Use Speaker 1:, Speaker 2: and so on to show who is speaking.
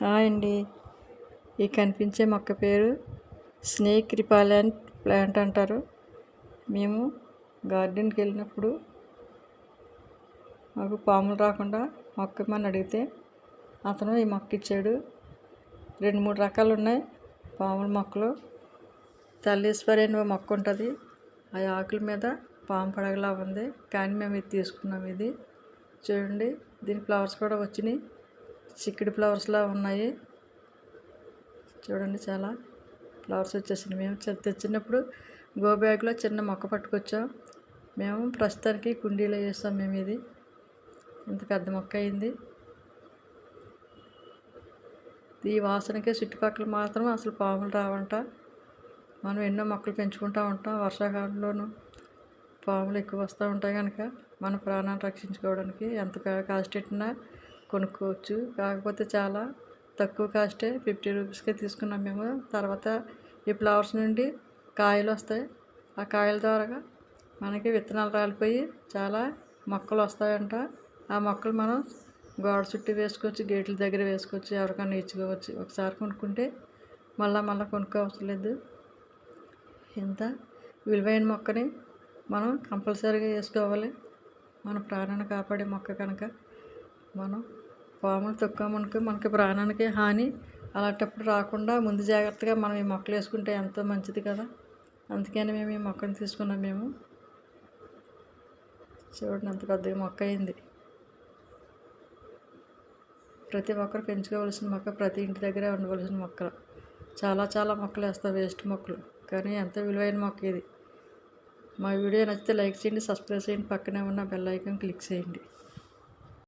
Speaker 1: Hi అండి. ఈ కనిపించే మొక్క పేరు స్నేక్ రిపాలెంట్ ప్లాంట్ అంటారు. మేము గార్డెన్కి వెళ్ళినప్పుడు మాకు పాములు రాకుండా మొక్క ఇమ్మని అడిగితే అతను ఈ మొక్క ఇచ్చాడు. రెండు మూడు రకాలు ఉన్నాయి. పాముల మొక్కలు. తల్లీశ్వరి అని మొక్క ఉంటుంది. ఆ ఆకుల మీద పాము పడగలా ఉంది. కానీ మేము ఇది తీసుకున్నాం ఇది. చూడండి దీని ఫ్లవర్స్ కూడా వచ్చినాయి. చిక్కుడు ఫ్లవర్స్లా ఉన్నాయి. చూడండి చాలా ఫ్లవర్స్ వచ్చేసినాయి మేము తెచ్చినప్పుడు గో బ్యాగ్లో చిన్న మొక్క పట్టుకొచ్చాం. మేము ప్రస్తుతానికి కుండీలో వేస్తాం మేము ఇది. ఇంత పెద్ద మొక్క అయింది. ఈ వాసనకే చుట్టుపక్కల మాత్రం అసలు పాములు రావంట. మనం ఎన్నో మొక్కలు పెంచుకుంటూ ఉంటాం. వర్షాకాలంలోనూ పాములు ఎక్కువ వస్తూ ఉంటాయి కనుక మన ప్రాణాన్ని రక్షించుకోవడానికి ఎంత కాస్ట్ పెట్టినా కొనుక్కోవచ్చు. కాకపోతే చాలా తక్కువ కాస్టే ఫిఫ్టీ రూపీస్కే తీసుకున్నాం మేము. తర్వాత ఈ ఫ్లవర్స్ నుండి కాయలు వస్తాయి. ఆ కాయల ద్వారా మనకి విత్తనాలు రాలిపోయి చాలా మొక్కలు వస్తాయంట. ఆ మొక్కలు మనం గోడ చుట్టూ వేసుకోవచ్చు గేట్ల దగ్గర వేసుకోవచ్చు ఎవరికైనా ఇచ్చుకోవచ్చు ఒకసారి కొనుక్కుంటే మళ్ళా మళ్ళీ కొనుక్కోవసరం లేదు. ఇంత విలువైన మొక్కని మనం కంపల్సరీగా వేసుకోవాలి. మన ప్రాణాన్ని కాపాడే మొక్క కనుక. మనం పాములు తొక్కామనుకో మనకి ప్రాణానికి హాని అలాంటప్పుడు రాకుండా ముందు జాగ్రత్తగా మనం ఈ మొక్కలు వేసుకుంటే ఎంతో మంచిది కదా. అందుకని మేము ఈ మొక్కను తీసుకున్నాం మేము. చూడండి అంత పెద్దగా మొక్క అయింది. ప్రతి ఒక్కరు పెంచుకోవలసిన మొక్క ప్రతి ఇంటి దగ్గర ఉండవలసిన మొక్కలు. చాలా చాలా మొక్కలు వేస్తాం వేస్ట్ మొక్కలు. కానీ ఎంతో విలువైన మొక్క ఇది. మా వీడియో నచ్చితే లైక్ చేయండి సబ్స్క్రైబ్ చేయండి. పక్కనే ఉన్న బెల్ ఐకాన్ క్లిక్ చేయండి.